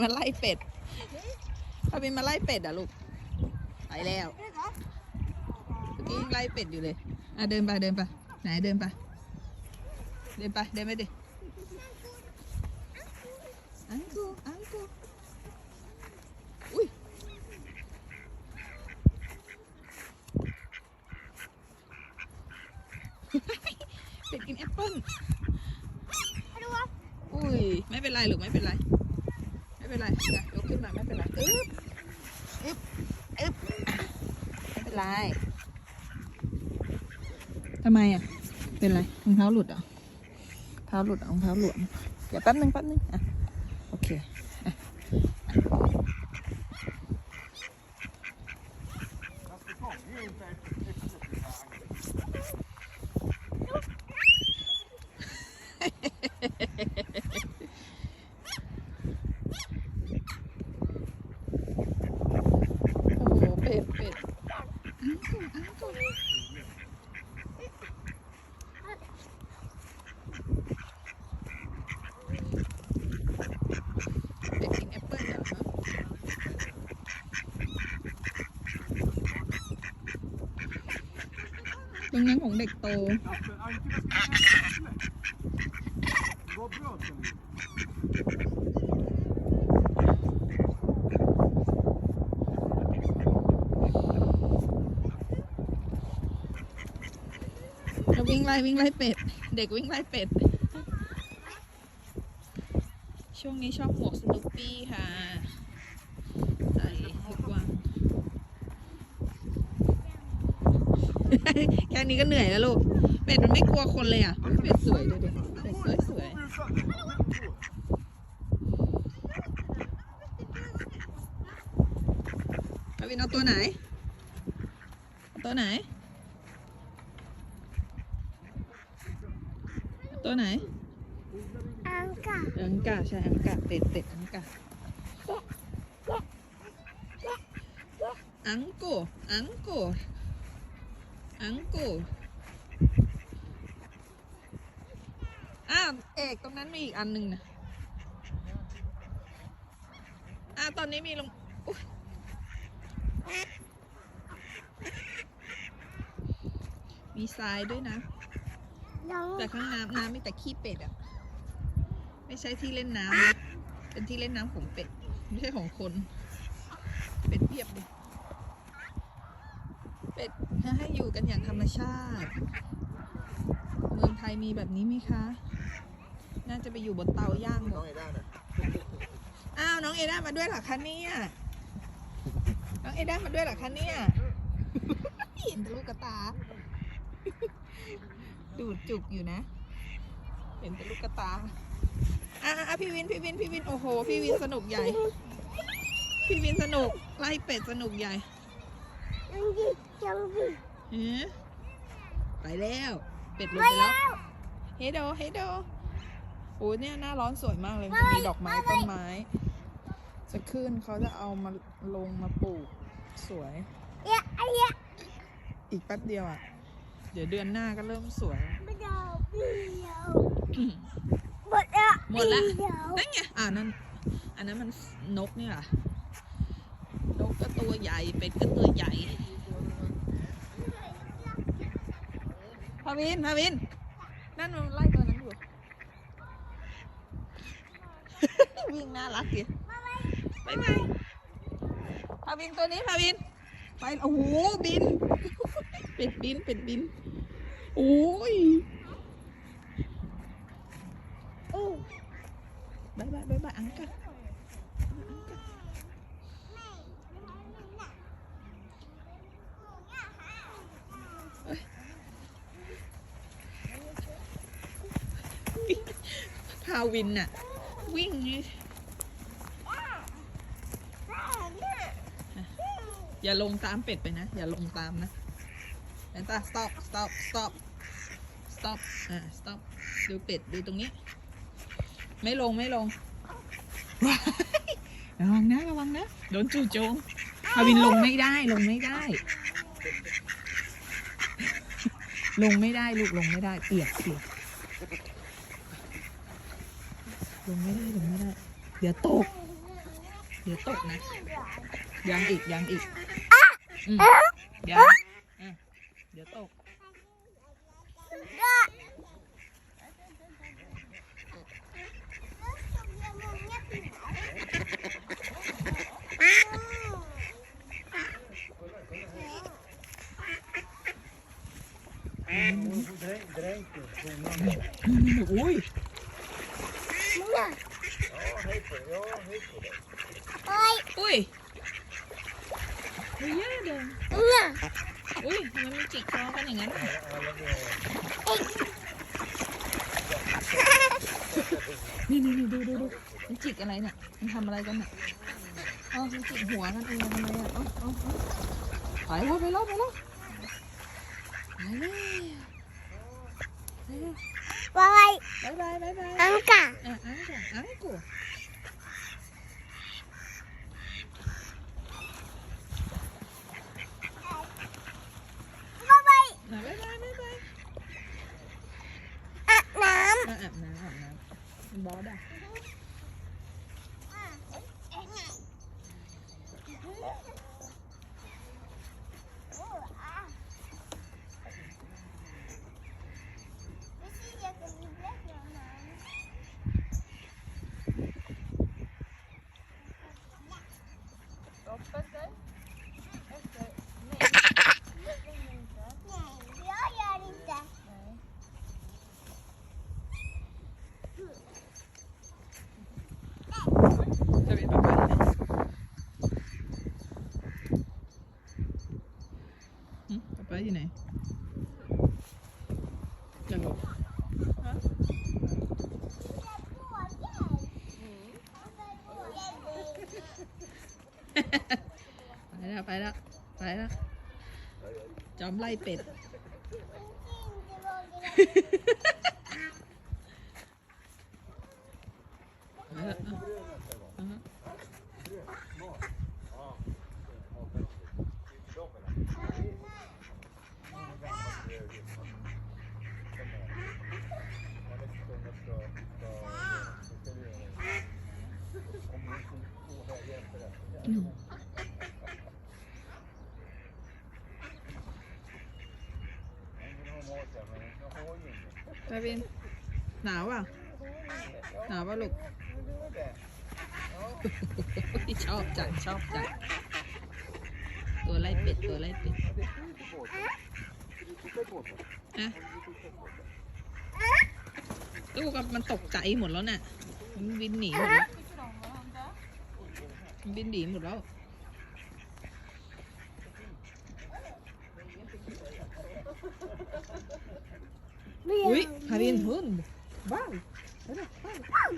มาไล่เป็ดพาวินมาไล่เป็ดอะลูกไปแล้วเมื่อกี้ยังไล่เป็ดอยู่เลย อะเดินไปเดินไปไหนเดินไป เดินไปเดินไปดิ อังกูอังกูอุ้ยเป็ดกินแอปเปิ้ลอุ้ย ไม่เป็นไรหรือไม่เป็นไร ไม่เป็นไรอะยกขึ้นมาไม่เป็นไรอึ๊บอึ๊บอึ๊บไม่เป็นไร ทำไมอะ เป็นไรรองเท้าหลุดเหรอเท้าหลุดรองเท้าหลวม เดี๋ยวแป๊บนึงแป๊บนึงอะ โอเคอะ โอ้โห เป็ดเป็ดอังกูอังกูเป็ดกินแอปเปิ้ลเหรอฮะ ตรงนั้นของเด็กโตเราวิ่งไล่วิ่งไล่เป็ด เด็กวิ่งไล่เป็ด ช่วงนี้ชอบหมวกสนุปปี้ค่ะ ใส่ทุกวัน แค่นี้ก็เหนื่อยแล้วลูก เป็ดมันไม่กลัวคนเลยอะ เป็ดสวยดูดิเป็ดสวยสวยกวินเอาตัวไหนเอาตัวไหน ตัวไหนอังกะอังกาใช่อังกาเป็ดเป็ดอังกาอังโกอังโก อังโกอ้าวเอกตรงนั้นมีอีกอันหนึ่งนะอ่าตอนนี้มีลงอุ๊ยมีทรายด้วยนะน้องแต่ข้างน้ำน้ำมีแต่ขี้เป็ดอะไม่ใช่ที่เล่นน้ำนะเป็นที่เล่นน้ำของเป็ด ไม่ใช่ของคน เป็ดเพียบเลย เป็ดให้อยู่กันอย่างธรรมชาติ เมืองไทยมีแบบนี้ไหมคะ น่าจะไปอยู่บนเตาย่างหมดอ้าวน้องเอด้ามาด้วยเหรอคะเนี่ย น้องเอด้ามาด้วยเหรอคะเนี่ยเห็นทะลุกระตา ดูดจุกอยู่นะ เห็นเป็นลูกกระตา อะอะอะพี่วิน พี่วิน พี่วิน โอ้โห พี่วินสนุกใหญ่ พี่วินสนุก ไล่เป็ดสนุกใหญ่ น้องดิน้องดิเฮ้ไปแล้ว เป็ดลงไปแล้ว เฮโดเฮโดโอ้เนี่ยหน้าร้อนสวยมากเลยมันมีดอกไม้ต้นไม้ จะขึ้นเขาจะเอามาลงมาปลูกสวยเอ๊ะไอ้เอ๊ะอีกแป๊บเดียวอะ เดี๋ยวเดือนหน้าก็เริ่มสวยไม่เอาเดียวหมดละหมดละเดียวนั่นไงอ่านั่น อันนั้นมันนกนี่หรอนกก็ตัวใหญ่ เป็ดก็ตัวใหญ่ พา วินพาวิน นั่นมันไล่ตัวนั้นอยู่ วิ่งน่ารักดิไปไหมพาวินตัวนี้พาวิน ไป โอ้โห บิน เป็ดบิน เป็ดบิน โอ้ยอืมบายบายบายบายอังกัด พาวินน่ะ วิ่งนี่อย่าลงตามเป็ดไปนะ อย่าลงตามนะแอนตา stop stop stop stop อ่า stop ดูเป็ด ดูตรงนี้ ไม่ลงไม่ลงว้ายระวังนะระวังนะ โดนจู่โจมพาวินลงไม่ได้ลงไม่ได้ ลงไม่ได้ลูกลงไม่ได้เปียกเปียก ลงไม่ได้ลงไม่ได้เดี๋ยวตก เดี๋ยวตกนะ ยังอีกยังอีกอืมยังอะเดี๋ยวตกอุ้ยเอ้ย อุ้ยอุ้ยเยอะเดินเนี่ยอุ้ยทำไมมันจิกคอกันอย่างนั้นอะนี่นี่นี่ดูดูดูมันจิกอะไรเนี่ยมันทำอะไรกันเนี่ยอ๋อมันจิกหัวกันเองทำไมอะเอ๋อาเอาไปแล้วไปแล้วไปแล้วไปแล้วไปแล้ว บายบายบายบายบายอังกะอะอังกูอังกูบายบาย อะบายบายบายบาย อาบน้ อะอาบน้ำอาบน้ำบอสอะ จะเป็นแบบไหนหึป๊าป๊าอยู่ไหนจะหลบฮะ ไปแล้วไปแล้วไปแล้วจอมไล่เป็ด ไปแล้ว ไปบิน หนาวอะ หนาวป่ะลูกชอบจังชอบจังตัวไล่เป็ด ตัวไล่เป็ดอะลูกมันตกใจหมดแล้วน่ะมันบินหนีหมดแล้วบินหนีหมดแล้วำอุ้ยพาบินหุ่นบ้าวไปเลยบ้าว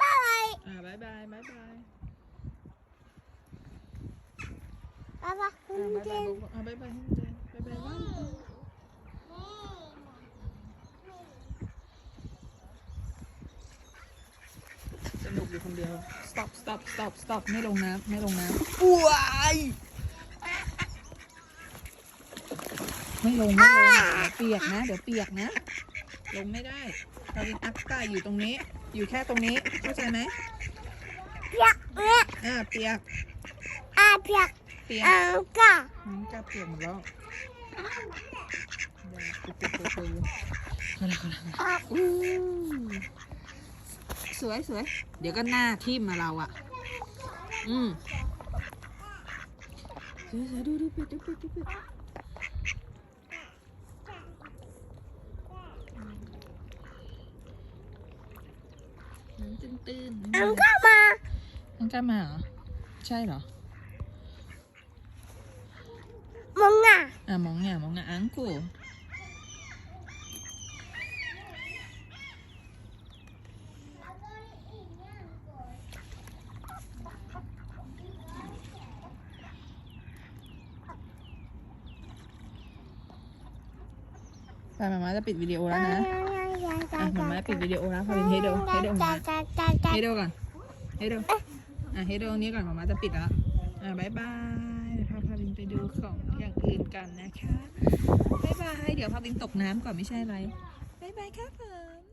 บาย อ่าบายบายบายบาย บายบายคุ อ่า ณ บาย เจ บาย น บอกอ่าบายบายให้เจนบายบายว่างสนุกอยู่คนเดียว stop stop stop stop ไม่ลงน้ำไม่ลงน้ำอ้วยไม่ลงไม่ลงเดี๋ยวเปียกนะ เดี๋ยวเปียกนะ ลงไม่ได้เราเป็นอักกาอยู่ตรงนี้ อยู่แค่ตรงนี้เข้าใจไหมเปียกเนี่ยอ่าเปียกอาเปียกเปียกอังกะอืมกล้าเปียกหมดแล้วอู้สวยสวยเดี๋ยวก็หน้าทิ่มมาเราอะ อืมสวยสวยดูดูเป็ดดูเป็ดดูเป็ดน้ำตื้นตื้น อังกะมา อังกามาเหรอ ใช่เหรอ มองอะ อะมองเนี่ยมองนะอังกู ไปมามาจะปิดวิดีโอแล้วนะอะมามาปิดวิดีโอแล้วพอเป็นเฮโดเฮโดมาเฮโดก่อนให้ดูอะให้ดูตรงนี้ก่อนหมามาจะปิดแล้วอะบายบายเดี๋ยวพาพาวินไปดูของอย่างอื่นกันนะคะบายบายเดี๋ยวพาวินตกน้ำก่อนไม่ใช่อะไรบายบายครับผม